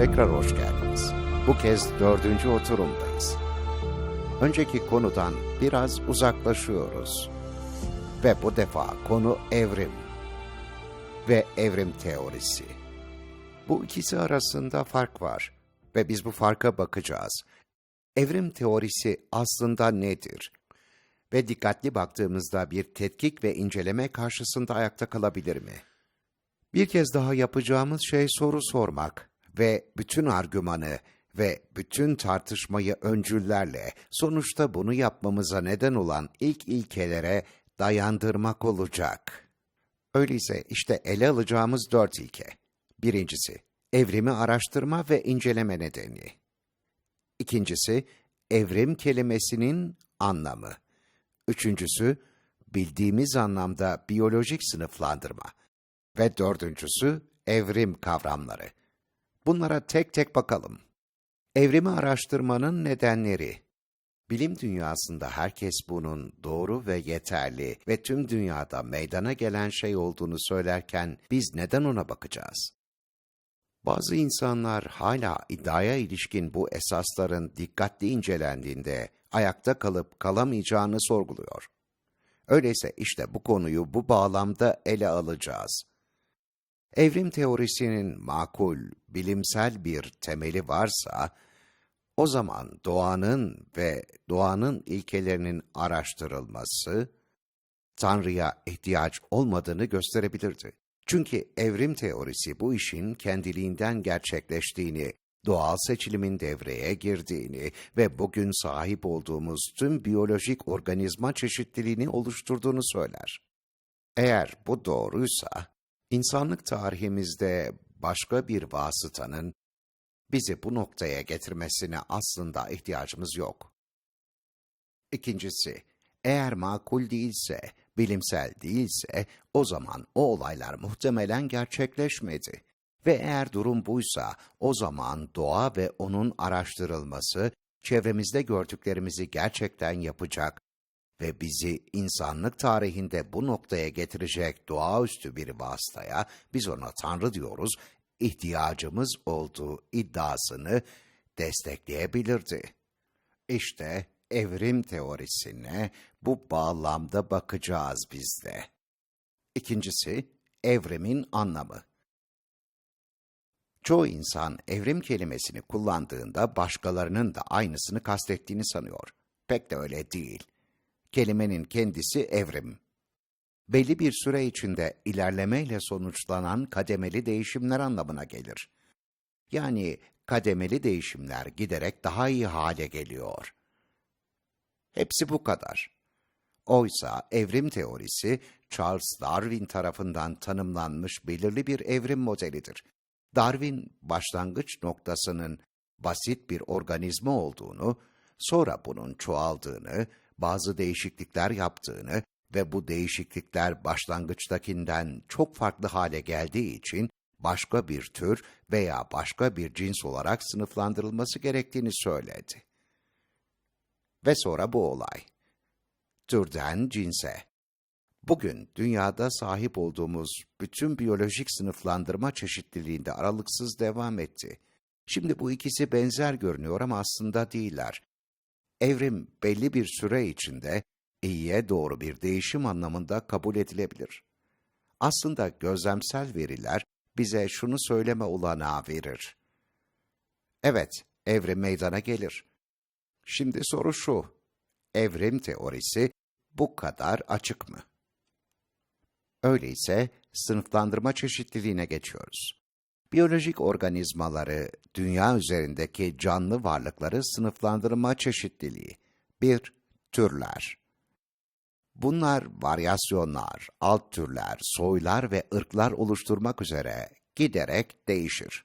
Tekrar hoş geldiniz. Bu kez dördüncü oturumdayız. Önceki konudan biraz uzaklaşıyoruz. Ve bu defa konu evrim ve evrim teorisi. Bu ikisi arasında fark var ve biz bu farka bakacağız. Evrim teorisi aslında nedir? Ve dikkatli baktığımızda bir tetkik ve inceleme karşısında ayakta kalabilir mi? Bir kez daha yapacağımız şey soru sormak ve bütün argümanı ve bütün tartışmayı öncüllerle sonuçta bunu yapmamıza neden olan ilk ilkelere dayandırmak olacak. Öyleyse işte ele alacağımız dört ilke. Birincisi, evrimi araştırma ve inceleme nedeni. İkincisi, evrim kelimesinin anlamı. Üçüncüsü, bildiğimiz anlamda biyolojik sınıflandırma. Ve dördüncüsü, evrim kavramları. Bunlara tek tek bakalım. Evrimi araştırmanın nedenleri. Bilim dünyasında herkes bunun doğru ve yeterli ve tüm dünyada meydana gelen şey olduğunu söylerken biz neden ona bakacağız? Bazı insanlar hala iddiaya ilişkin bu esasların dikkatli incelendiğinde ayakta kalıp kalamayacağını sorguluyor. Öyleyse işte bu konuyu bu bağlamda ele alacağız. Evrim teorisinin makul, bilimsel bir temeli varsa, o zaman doğanın ve doğanın ilkelerinin araştırılması, Tanrı'ya ihtiyaç olmadığını gösterebilirdi. Çünkü evrim teorisi bu işin kendiliğinden gerçekleştiğini, doğal seçilimin devreye girdiğini ve bugün sahip olduğumuz tüm biyolojik organizma çeşitliliğini oluşturduğunu söyler. Eğer bu doğruysa, insanlık tarihimizde başka bir vasıtanın bizi bu noktaya getirmesine aslında ihtiyacımız yok. İkincisi, eğer makul değilse, bilimsel değilse, o zaman o olaylar muhtemelen gerçekleşmedi. Ve eğer durum buysa, o zaman doğa ve onun araştırılması, çevremizde gördüklerimizi gerçekten yapacak ve bizi insanlık tarihinde bu noktaya getirecek doğaüstü bir vasıtaya, biz ona Tanrı diyoruz, ihtiyacımız olduğu iddiasını destekleyebilirdi. İşte evrim teorisine bu bağlamda bakacağız biz de. İkincisi, evrimin anlamı. Çoğu insan evrim kelimesini kullandığında başkalarının da aynısını kastettiğini sanıyor. Pek de öyle değil. Kelimenin kendisi evrim. Belli bir süre içinde ilerlemeyle sonuçlanan kademeli değişimler anlamına gelir. Yani kademeli değişimler giderek daha iyi hale geliyor. Hepsi bu kadar. Oysa evrim teorisi Charles Darwin tarafından tanımlanmış belirli bir evrim modelidir. Darwin başlangıç noktasının basit bir organizma olduğunu, sonra bunun çoğaldığını, bazı değişiklikler yaptığını ve bu değişiklikler başlangıçtakinden çok farklı hale geldiği için başka bir tür veya başka bir cins olarak sınıflandırılması gerektiğini söyledi. Ve sonra bu olay. Türden cinse. Bugün dünyada sahip olduğumuz bütün biyolojik sınıflandırma çeşitliliğinde aralıksız devam etti. Şimdi bu ikisi benzer görünüyor ama aslında değiller. Evrim belli bir süre içinde iyiye doğru bir değişim anlamında kabul edilebilir. Aslında gözlemsel veriler bize şunu söyleme olanağı verir. Evet, evrim meydana gelir. Şimdi soru şu, evrim teorisi bu kadar açık mı? Öyleyse sınıflandırma çeşitliliğine geçiyoruz. Biyolojik organizmaları, dünya üzerindeki canlı varlıkları sınıflandırma çeşitliliği. 1. Türler. Bunlar varyasyonlar, alt türler, soylar ve ırklar oluşturmak üzere giderek değişir.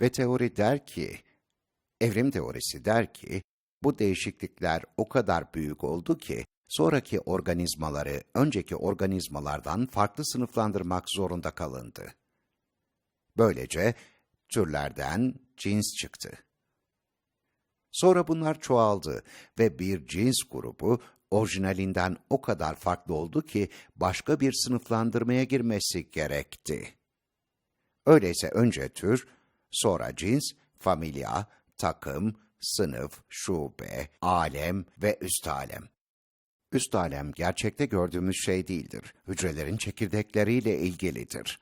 Ve teori der ki, evrim teorisi der ki, bu değişiklikler o kadar büyük oldu ki, sonraki organizmaları önceki organizmalardan farklı sınıflandırmak zorunda kalındı. Böylece türlerden cins çıktı. Sonra bunlar çoğaldı ve bir cins grubu orijinalinden o kadar farklı oldu ki başka bir sınıflandırmaya girmesi gerekti. Öyleyse önce tür, sonra cins, familya, takım, sınıf, şube, alem ve üst alem. Üst alem gerçekte gördüğümüz şey değildir. Hücrelerin çekirdekleriyle ilgilidir.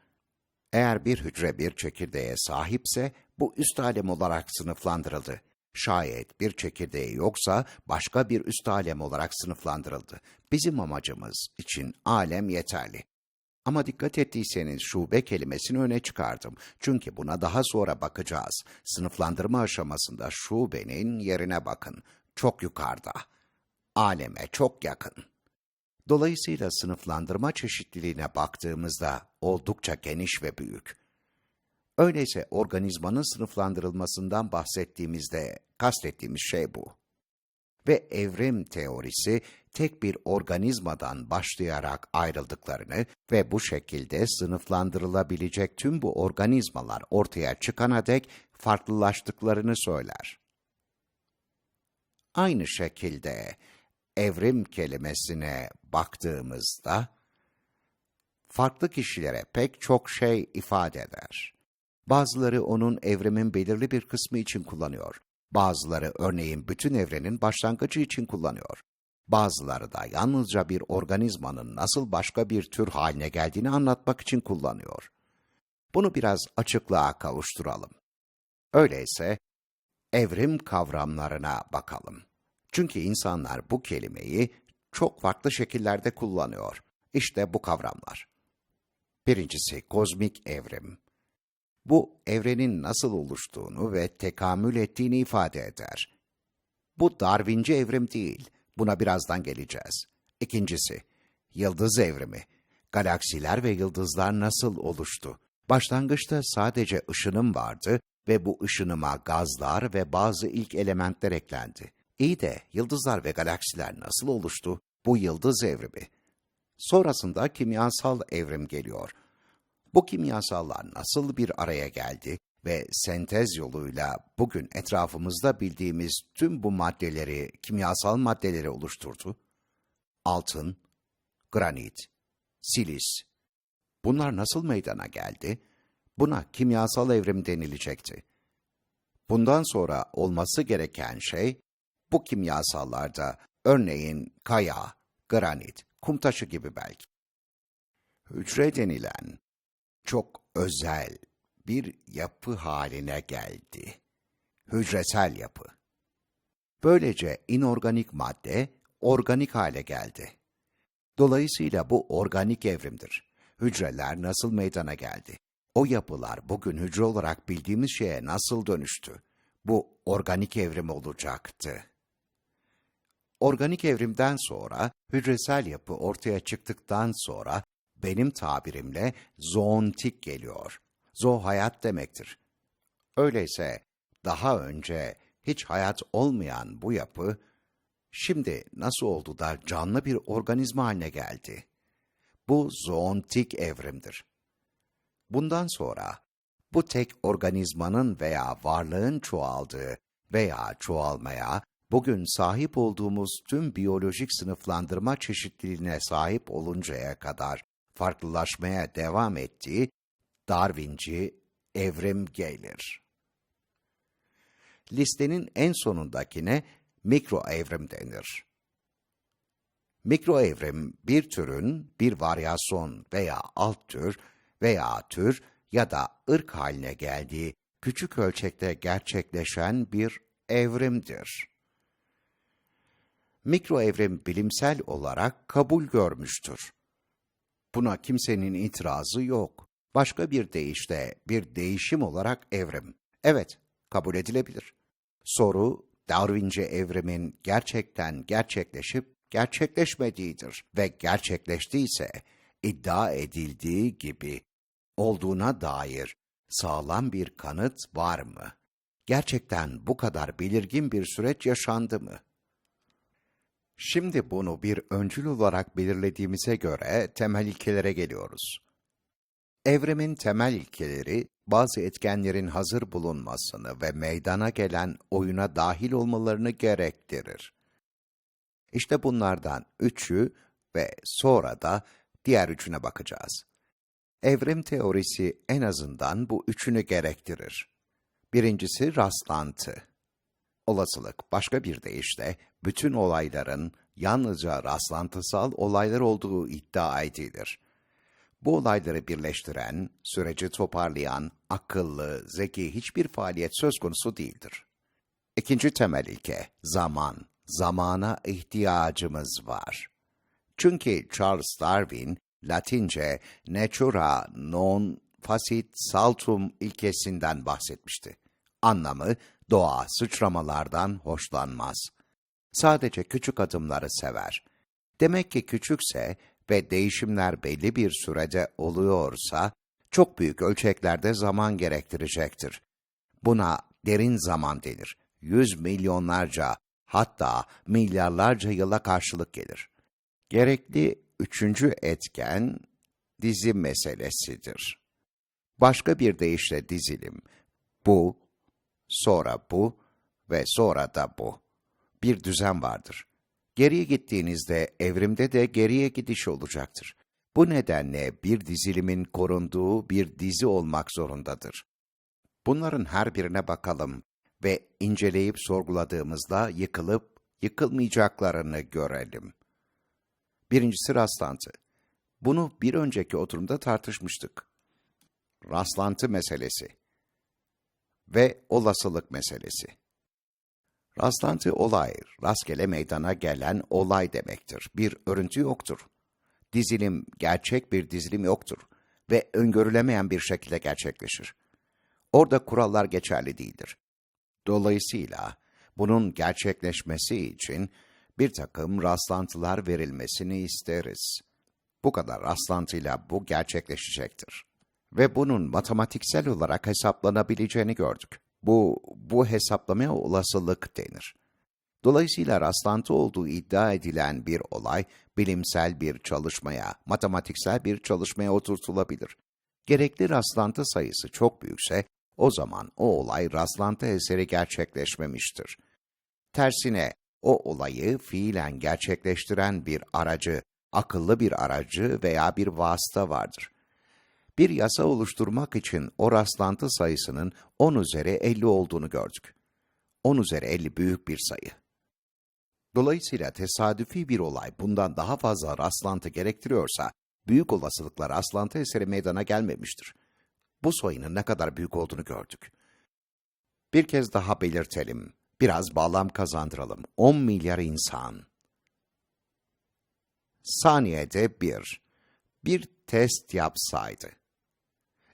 Eğer bir hücre bir çekirdeğe sahipse bu üst alem olarak sınıflandırıldı. Şayet bir çekirdeği yoksa başka bir üst alem olarak sınıflandırıldı. Bizim amacımız için alem yeterli. Ama dikkat ettiyseniz şube kelimesini öne çıkardım. Çünkü buna daha sonra bakacağız. Sınıflandırma aşamasında şubenin yerine bakın. Çok yukarıda. Aleme çok yakın. Dolayısıyla sınıflandırma çeşitliliğine baktığımızda oldukça geniş ve büyük. Öyleyse organizmanın sınıflandırılmasından bahsettiğimizde kastettiğimiz şey bu. Ve evrim teorisi tek bir organizmadan başlayarak ayrıldıklarını ve bu şekilde sınıflandırılabilecek tüm bu organizmalar ortaya çıkana dek farklılaştıklarını söyler. Aynı şekilde evrim kelimesine baktığımızda farklı kişilere pek çok şey ifade eder. Bazıları onun evrimin belirli bir kısmı için kullanıyor. Bazıları örneğin bütün evrenin başlangıcı için kullanıyor. Bazıları da yalnızca bir organizmanın nasıl başka bir tür haline geldiğini anlatmak için kullanıyor. Bunu biraz açıklığa kavuşturalım. Öyleyse evrim kavramlarına bakalım. Çünkü insanlar bu kelimeyi çok farklı şekillerde kullanıyor. İşte bu kavramlar. Birincisi kozmik evrim. Bu evrenin nasıl oluştuğunu ve tekamül ettiğini ifade eder. Bu Darwinci evrim değil. Buna birazdan geleceğiz. İkincisi, yıldız evrimi. Galaksiler ve yıldızlar nasıl oluştu? Başlangıçta sadece ışınım vardı ve bu ışınıma gazlar ve bazı ilk elementler eklendi. İyi de yıldızlar ve galaksiler nasıl oluştu? Bu yıldız evrimi. Sonrasında kimyasal evrim geliyor. Bu kimyasallar nasıl bir araya geldi ve sentez yoluyla bugün etrafımızda bildiğimiz tüm bu maddeleri, kimyasal maddeleri oluşturdu? Altın, granit, silis. Bunlar nasıl meydana geldi? Buna kimyasal evrim denilecekti. Bundan sonra olması gereken şey, bu kimyasallarda örneğin kaya, granit, kum taşı gibi belki. Hücre denilen çok özel bir yapı haline geldi. Hücresel yapı. Böylece inorganik madde organik hale geldi. Dolayısıyla bu organik evrimdir. Hücreler nasıl meydana geldi? O yapılar bugün hücre olarak bildiğimiz şeye nasıl dönüştü? Bu organik evrim olacaktı. Organik evrimden sonra hücresel yapı ortaya çıktıktan sonra benim tabirimle zoontik geliyor. Zo hayat demektir. Öyleyse daha önce hiç hayat olmayan bu yapı şimdi nasıl oldu da canlı bir organizma haline geldi? Bu zoontik evrimdir. Bundan sonra bu tek organizmanın veya varlığın çoğaldığı veya çoğalmaya bugün sahip olduğumuz tüm biyolojik sınıflandırma çeşitliliğine sahip oluncaya kadar farklılaşmaya devam ettiği Darwinci evrim gelir. Listenin en sonundakine mikro evrim denir. Mikro evrim bir türün bir varyasyon veya alt tür veya tür ya da ırk haline geldiği küçük ölçekte gerçekleşen bir evrimdir. Mikro evrim bilimsel olarak kabul görmüştür. Buna kimsenin itirazı yok. Başka bir deyişle bir değişim olarak evrim. Evet, kabul edilebilir. Soru, Darwince evrimin gerçekten gerçekleşip gerçekleşmediğidir ve gerçekleştiyse iddia edildiği gibi olduğuna dair sağlam bir kanıt var mı? Gerçekten bu kadar belirgin bir süreç yaşandı mı? Şimdi bunu bir öncül olarak belirlediğimize göre temel ilkelere geliyoruz. Evrimin temel ilkeleri, bazı etkenlerin hazır bulunmasını ve meydana gelen oyuna dahil olmalarını gerektirir. İşte bunlardan üçü ve sonra da diğer üçüne bakacağız. Evrim teorisi en azından bu üçünü gerektirir. Birincisi rastlantı. Olasılık başka bir deyişle bütün olayların yalnızca rastlantısal olaylar olduğu iddia edilir. Bu olayları birleştiren, süreci toparlayan, akıllı, zeki hiçbir faaliyet söz konusu değildir. İkinci temel ilke, zaman. Zamana ihtiyacımız var. Çünkü Charles Darwin, Latince natura non facit saltum ilkesinden bahsetmişti. Anlamı, doğa sıçramalardan hoşlanmaz. Sadece küçük adımları sever. Demek ki küçükse ve değişimler belli bir sürede oluyorsa, çok büyük ölçeklerde zaman gerektirecektir. Buna derin zaman denir. Yüz milyonlarca, hatta milyarlarca yıla karşılık gelir. Gerekli üçüncü etken dizi meselesidir. Başka bir deyişle dizilim. Bu, sonra bu ve sonra da bu. Bir düzen vardır. Geriye gittiğinizde evrimde de geriye gidiş olacaktır. Bu nedenle bir dizilimin korunduğu bir dizi olmak zorundadır. Bunların her birine bakalım ve inceleyip sorguladığımızda yıkılıp yıkılmayacaklarını görelim. Birincisi rastlantı. Bunu bir önceki oturumda tartışmıştık. Rastlantı meselesi ve olasılık meselesi. Rastlantı olay, rastgele meydana gelen olay demektir. Bir örüntü yoktur. Dizilim, gerçek bir dizilim yoktur ve öngörülemeyen bir şekilde gerçekleşir. Orada kurallar geçerli değildir. Dolayısıyla bunun gerçekleşmesi için bir takım rastlantılar verilmesini isteriz. Bu kadar rastlantıyla bu gerçekleşecektir. Ve bunun matematiksel olarak hesaplanabileceğini gördük. Bu, bu hesaplamaya olasılık denir. Dolayısıyla rastlantı olduğu iddia edilen bir olay, bilimsel bir çalışmaya, matematiksel bir çalışmaya oturtulabilir. Gerekli rastlantı sayısı çok büyükse, o zaman o olay rastlantı eseri gerçekleşmemiştir. Tersine, o olayı fiilen gerçekleştiren bir aracı, akıllı bir aracı veya bir vasıta vardır. Bir yasa oluşturmak için o rastlantı sayısının 10 üzeri 50 olduğunu gördük. 10 üzeri 50 büyük bir sayı. Dolayısıyla tesadüfi bir olay bundan daha fazla rastlantı gerektiriyorsa, büyük olasılıkla rastlantı eseri meydana gelmemiştir. Bu sayının ne kadar büyük olduğunu gördük. Bir kez daha belirtelim, biraz bağlam kazandıralım. 10 milyar insan. Saniyede bir. Bir test yapsaydı.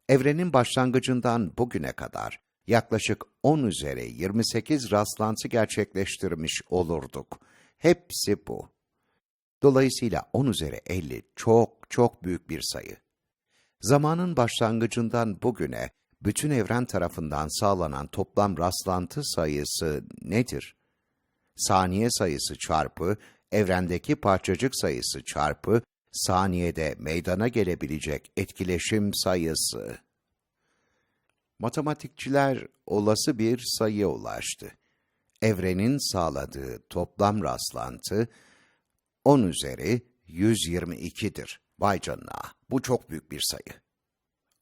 Evrenin başlangıcından bugüne kadar yaklaşık 10 üzeri 28 rastlantı gerçekleştirmiş olurduk. Hepsi bu. Dolayısıyla 10 üzeri 50 çok çok büyük bir sayı. Zamanın başlangıcından bugüne bütün evren tarafından sağlanan toplam rastlantı sayısı nedir? Saniye sayısı çarpı evrendeki parçacık sayısı çarpı saniyede meydana gelebilecek etkileşim sayısı. Matematikçiler olası bir sayıya ulaştı. Evrenin sağladığı toplam rastlantı 10 üzeri 122'dir. Vay canına, bu çok büyük bir sayı.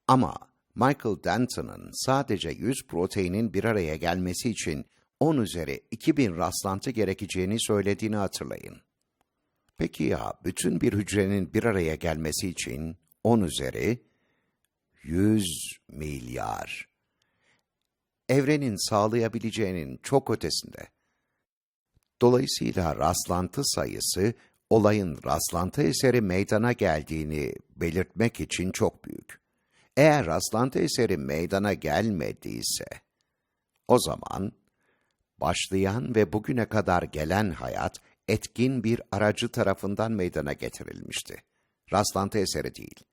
Ama Michael Denton'ın sadece 100 proteinin bir araya gelmesi için 10 üzeri 2000 rastlantı gerekeceğini söylediğini hatırlayın. Peki ya bütün bir hücrenin bir araya gelmesi için 10 üzeri 100 milyar. Evrenin sağlayabileceğinin çok ötesinde. Dolayısıyla rastlantı sayısı olayın rastlantı eseri meydana geldiğini belirtmek için çok büyük. Eğer rastlantı eseri meydana gelmediyse, o zaman başlayan ve bugüne kadar gelen hayat etkin bir aracı tarafından meydana getirilmişti. Rastlantı eseri değil.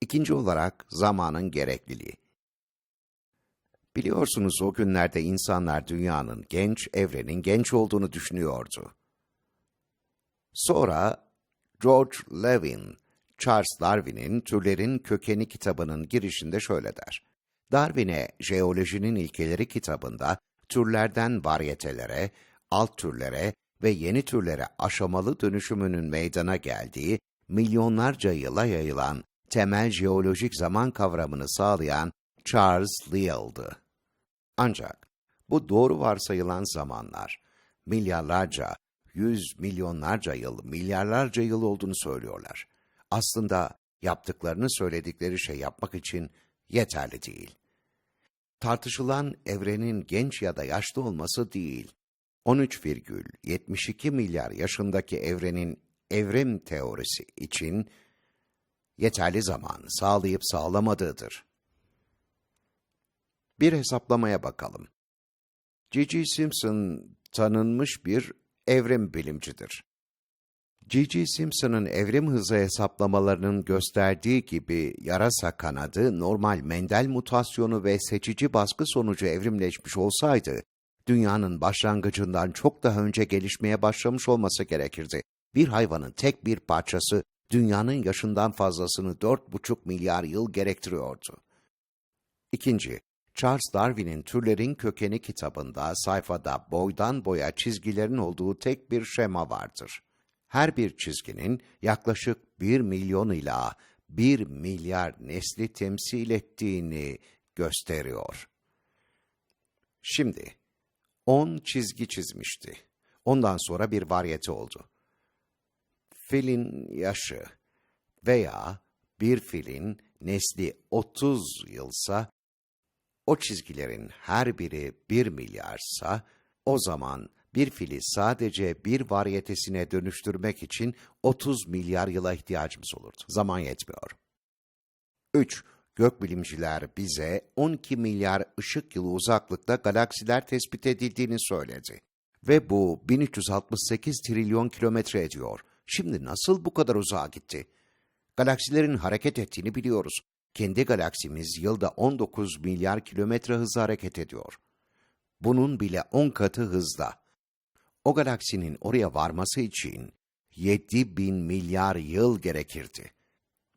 İkinci olarak zamanın gerekliliği. Biliyorsunuz o günlerde insanlar dünyanın genç, evrenin genç olduğunu düşünüyordu. Sonra George Levin, Charles Darwin'in Türlerin Kökeni kitabının girişinde şöyle der. Darwin'e Jeolojinin İlkeleri kitabında türlerden varyetelere, alt türlere ve yeni türlere aşamalı dönüşümünün meydana geldiği, milyonlarca yıla yayılan temel jeolojik zaman kavramını sağlayan Charles Lyell'dı. Ancak bu doğru varsayılan zamanlar milyarlarca, yüz milyonlarca yıl, milyarlarca yıl olduğunu söylüyorlar. Aslında yaptıklarını söyledikleri şey yapmak için yeterli değil. Tartışılan evrenin genç ya da yaşlı olması değil, 13,72 milyar yaşındaki evrenin evrim teorisi için yeterli zamanı sağlayıp sağlamadığıdır. Bir hesaplamaya bakalım. G.G. Simpson tanınmış bir evrim bilimcidir. G.G. Simpson'ın evrim hızı hesaplamalarının gösterdiği gibi yarasa kanadı normal Mendel mutasyonu ve seçici baskı sonucu evrimleşmiş olsaydı, dünyanın başlangıcından çok daha önce gelişmeye başlamış olması gerekirdi. Bir hayvanın tek bir parçası dünyanın yaşından fazlasını 4,5 milyar yıl gerektiriyordu. İkinci, Charles Darwin'in Türlerin Kökeni kitabında sayfada boydan boya çizgilerin olduğu tek bir şema vardır. Her bir çizginin yaklaşık 1 milyon ila 1 milyar nesli temsil ettiğini gösteriyor. Şimdi 10 çizgi çizmişti. Ondan sonra bir varyete oldu. Filin yaşı veya bir filin nesli 30 yılsa o çizgilerin her biri bir milyarsa, o zaman bir fili sadece bir varyetesine dönüştürmek için 30 milyar yıla ihtiyacımız olurdu. Zaman yetmiyor. 3. Gökbilimciler bize 12 milyar ışık yılı uzaklıkta galaksiler tespit edildiğini söyledi. Ve bu 1368 trilyon kilometre ediyor. Şimdi nasıl bu kadar uzağa gitti? Galaksilerin hareket ettiğini biliyoruz kendi galaksimiz yılda 19 milyar kilometre hızla hareket ediyor. Bunun bile 10 katı hızda. O galaksinin oraya varması için 7 bin milyar yıl gerekirdi.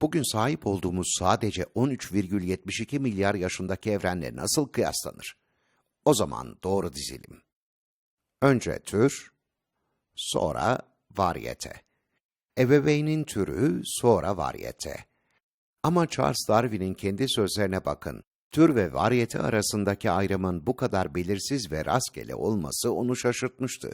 Bugün sahip olduğumuz sadece 13,72 milyar yaşındaki evrenle nasıl kıyaslanır? O zaman doğru dizelim. Önce tür, sonra varyete. Ebeveynin türü, sonra varyete. Ama Charles Darwin'in kendi sözlerine bakın. Tür ve varyete arasındaki ayrımın bu kadar belirsiz ve rastgele olması onu şaşırtmıştı.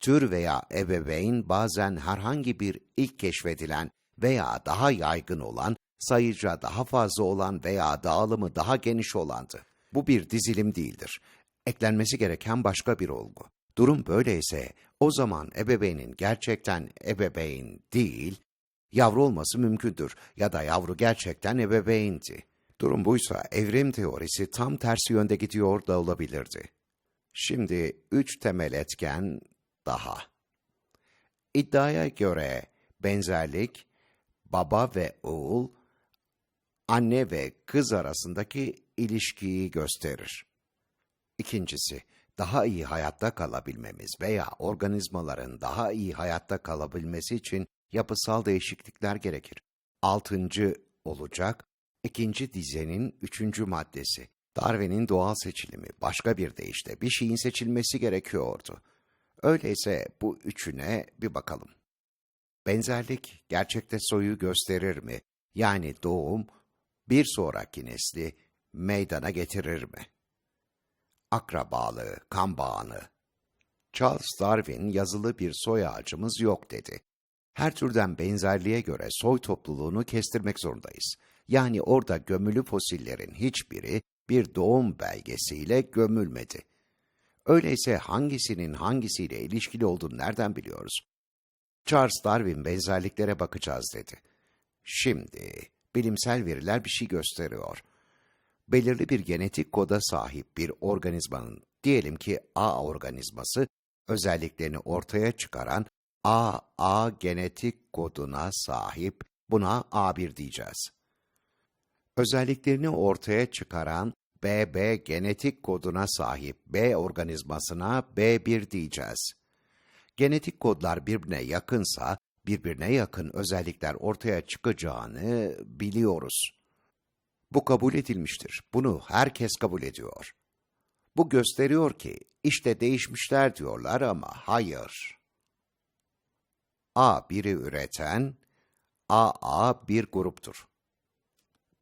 Tür veya ebeveyn bazen herhangi bir ilk keşfedilen veya daha yaygın olan, sayıca daha fazla olan veya dağılımı daha geniş olandı. Bu bir dizilim değildir. Eklenmesi gereken başka bir olgu. Durum böyleyse o zaman ebeveynin gerçekten ebeveyn değil, yavru olması mümkündür ya da yavru gerçekten ebeveyndi. Durum buysa evrim teorisi tam tersi yönde gidiyor da olabilirdi. Şimdi üç temel etken daha. İddiaya göre benzerlik baba ve oğul, anne ve kız arasındaki ilişkiyi gösterir. İkincisi, daha iyi hayatta kalabilmemiz veya organizmaların daha iyi hayatta kalabilmesi için yapısal değişiklikler gerekir. Altıncı olacak, ikinci dizenin üçüncü maddesi. Darwin'in doğal seçilimi başka bir deyişle bir şeyin seçilmesi gerekiyordu. Öyleyse bu üçüne bir bakalım. Benzerlik gerçekte soyu gösterir mi? Yani doğum bir sonraki nesli meydana getirir mi? Akrabalığı, kan bağını. Charles Darwin yazılı bir soy ağacımız yok dedi her türden benzerliğe göre soy topluluğunu kestirmek zorundayız. Yani orada gömülü fosillerin hiçbiri bir doğum belgesiyle gömülmedi. Öyleyse hangisinin hangisiyle ilişkili olduğunu nereden biliyoruz? Charles Darwin benzerliklere bakacağız dedi. Şimdi bilimsel veriler bir şey gösteriyor. Belirli bir genetik koda sahip bir organizmanın, diyelim ki A organizması, özelliklerini ortaya çıkaran A, A genetik koduna sahip, buna A1 diyeceğiz. Özelliklerini ortaya çıkaran BB genetik koduna sahip B organizmasına B1 diyeceğiz. Genetik kodlar birbirine yakınsa, birbirine yakın özellikler ortaya çıkacağını biliyoruz. Bu kabul edilmiştir. Bunu herkes kabul ediyor. Bu gösteriyor ki işte değişmişler diyorlar ama hayır. A biri üreten, AA bir gruptur.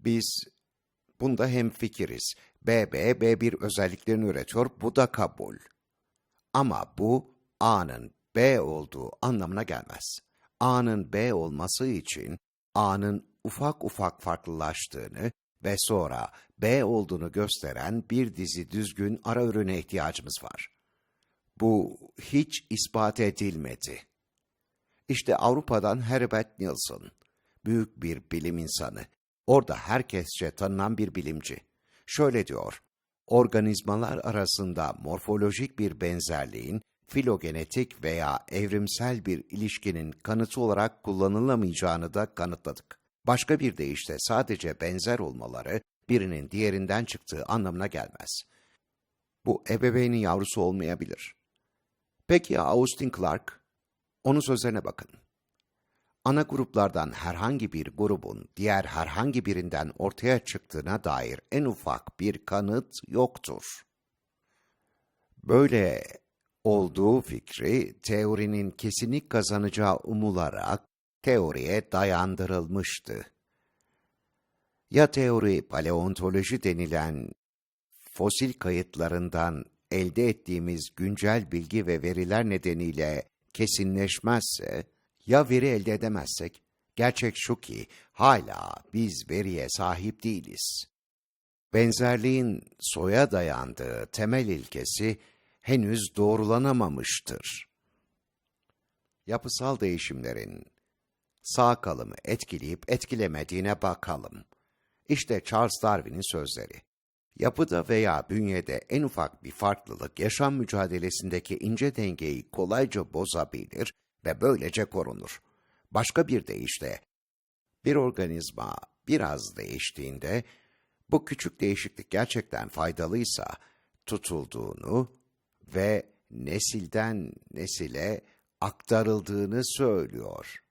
Biz bunda hemfikiriz. BB, B1 özelliklerini üretiyor, bu da kabul. Ama bu A'nın B olduğu anlamına gelmez. A'nın B olması için A'nın ufak ufak farklılaştığını ve sonra B olduğunu gösteren bir dizi düzgün ara ürüne ihtiyacımız var. Bu hiç ispat edilmedi. İşte Avrupa'dan Herbert Nilsson, büyük bir bilim insanı, orada herkesçe tanınan bir bilimci. Şöyle diyor, organizmalar arasında morfolojik bir benzerliğin filogenetik veya evrimsel bir ilişkinin kanıtı olarak kullanılamayacağını da kanıtladık. Başka bir deyişle sadece benzer olmaları birinin diğerinden çıktığı anlamına gelmez. Bu ebeveynin yavrusu olmayabilir. Peki ya Austin Clark? Onun sözlerine bakın. Ana gruplardan herhangi bir grubun diğer herhangi birinden ortaya çıktığına dair en ufak bir kanıt yoktur. Böyle olduğu fikri teorinin kesinlik kazanacağı umularak teoriye dayandırılmıştı. Ya teori paleontoloji denilen fosil kayıtlarından elde ettiğimiz güncel bilgi ve veriler nedeniyle kesinleşmezse, ya veri elde edemezsek, gerçek şu ki hala biz veriye sahip değiliz. Benzerliğin soya dayandığı temel ilkesi henüz doğrulanamamıştır. Yapısal değişimlerin sağ kalımı etkileyip etkilemediğine bakalım. İşte Charles Darwin'in sözleri. Yapıda veya bünyede en ufak bir farklılık yaşam mücadelesindeki ince dengeyi kolayca bozabilir ve böylece korunur. Başka bir deyişle, bir organizma biraz değiştiğinde, bu küçük değişiklik gerçekten faydalıysa, tutulduğunu ve nesilden nesile aktarıldığını söylüyor.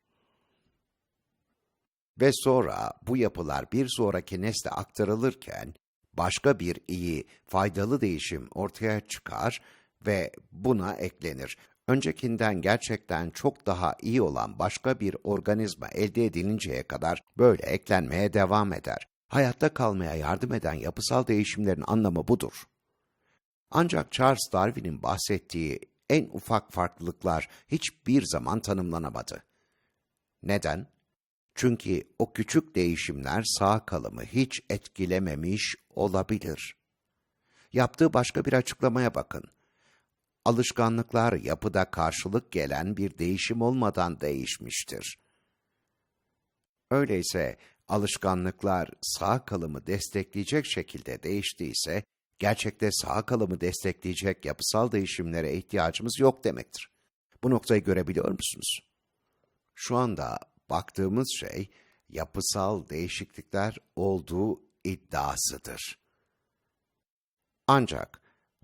Ve sonra bu yapılar bir sonraki nesle aktarılırken, başka bir iyi, faydalı değişim ortaya çıkar ve buna eklenir. Öncekinden gerçekten çok daha iyi olan başka bir organizma elde edilinceye kadar böyle eklenmeye devam eder. Hayatta kalmaya yardım eden yapısal değişimlerin anlamı budur. Ancak Charles Darwin'in bahsettiği en ufak farklılıklar hiçbir zaman tanımlanamadı. Neden? Çünkü o küçük değişimler sağ kalımı hiç etkilememiş olabilir. Yaptığı başka bir açıklamaya bakın. Alışkanlıklar yapıda karşılık gelen bir değişim olmadan değişmiştir. Öyleyse alışkanlıklar sağ kalımı destekleyecek şekilde değiştiyse, gerçekte sağ kalımı destekleyecek yapısal değişimlere ihtiyacımız yok demektir. Bu noktayı görebiliyor musunuz? Şu anda baktığımız şey yapısal değişiklikler olduğu iddiasıdır. Ancak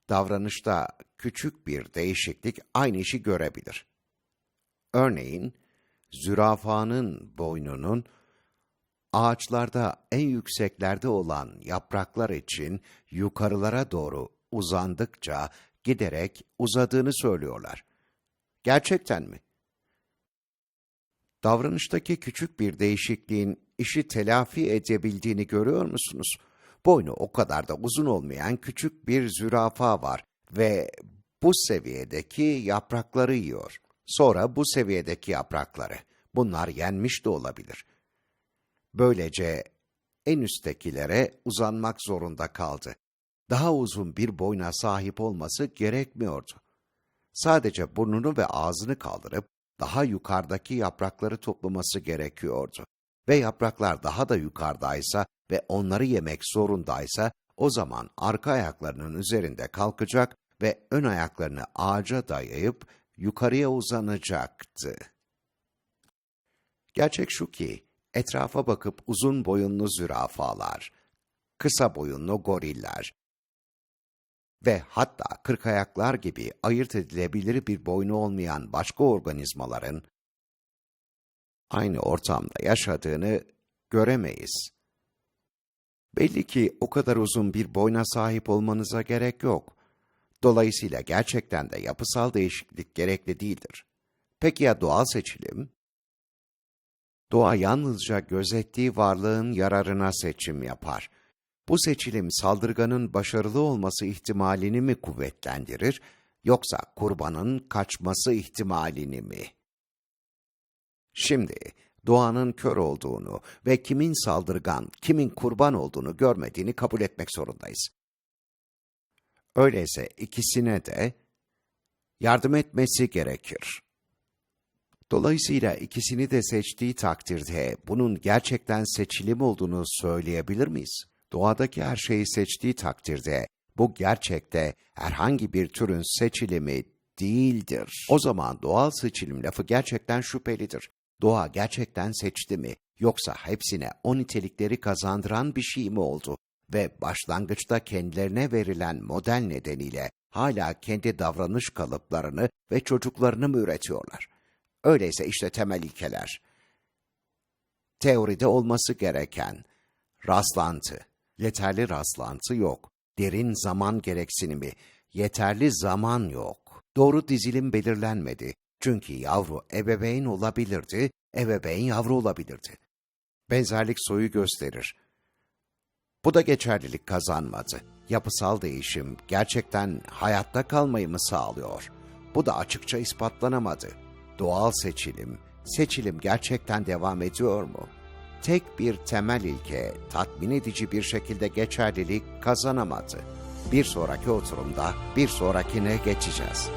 davranışta küçük bir değişiklik aynı işi görebilir. Örneğin, zürafanın boynunun ağaçlarda en yükseklerde olan yapraklar için yukarılara doğru uzandıkça giderek uzadığını söylüyorlar. Gerçekten mi? Davranıştaki küçük bir değişikliğin işi telafi edebildiğini görüyor musunuz? Boynu o kadar da uzun olmayan küçük bir zürafa var ve bu seviyedeki yaprakları yiyor. Sonra bu seviyedeki yaprakları. Bunlar yenmiş de olabilir. Böylece en üsttekilere uzanmak zorunda kaldı. Daha uzun bir boyna sahip olması gerekmiyordu. Sadece burnunu ve ağzını kaldırıp daha yukarıdaki yaprakları toplaması gerekiyordu. Ve yapraklar daha da yukarıdaysa ve onları yemek zorundaysa o zaman arka ayaklarının üzerinde kalkacak ve ön ayaklarını ağaca dayayıp yukarıya uzanacaktı. Gerçek şu ki, etrafa bakıp uzun boyunlu zürafalar, kısa boyunlu goriller ve hatta kırkayaklar gibi ayırt edilebilir bir boynu olmayan başka organizmaların aynı ortamda yaşadığını göremeyiz. Belli ki o kadar uzun bir boyna sahip olmanıza gerek yok. Dolayısıyla gerçekten de yapısal değişiklik gerekli değildir. Peki ya doğal seçilim? Doğa yalnızca gözettiği varlığın yararına seçim yapar. Bu seçilim saldırganın başarılı olması ihtimalini mi kuvvetlendirir, yoksa kurbanın kaçması ihtimalini mi? Şimdi doğanın kör olduğunu ve kimin saldırgan, kimin kurban olduğunu görmediğini kabul etmek zorundayız. Öyleyse ikisine de yardım etmesi gerekir. Dolayısıyla ikisini de seçtiği takdirde bunun gerçekten seçilim olduğunu söyleyebilir miyiz? Doğadaki her şeyi seçtiği takdirde bu gerçekte herhangi bir türün seçilimi değildir. O zaman doğal seçilim lafı gerçekten şüphelidir. Doğa gerçekten seçti mi? Yoksa hepsine o nitelikleri kazandıran bir şey mi oldu? Ve başlangıçta kendilerine verilen model nedeniyle hala kendi davranış kalıplarını ve çocuklarını mı üretiyorlar? Öyleyse işte temel ilkeler. Teoride olması gereken rastlantı, yeterli rastlantı yok. Derin zaman gereksinimi, yeterli zaman yok. Doğru dizilim belirlenmedi. Çünkü yavru ebeveyn olabilirdi, ebeveyn yavru olabilirdi. Benzerlik soyu gösterir. Bu da geçerlilik kazanmadı. Yapısal değişim gerçekten hayatta kalmayı mı sağlıyor? Bu da açıkça ispatlanamadı. Doğal seçilim, seçilim gerçekten devam ediyor mu? Tek bir temel ilke tatmin edici bir şekilde geçerlilik kazanamadı. Bir sonraki oturumda bir sonrakine geçeceğiz.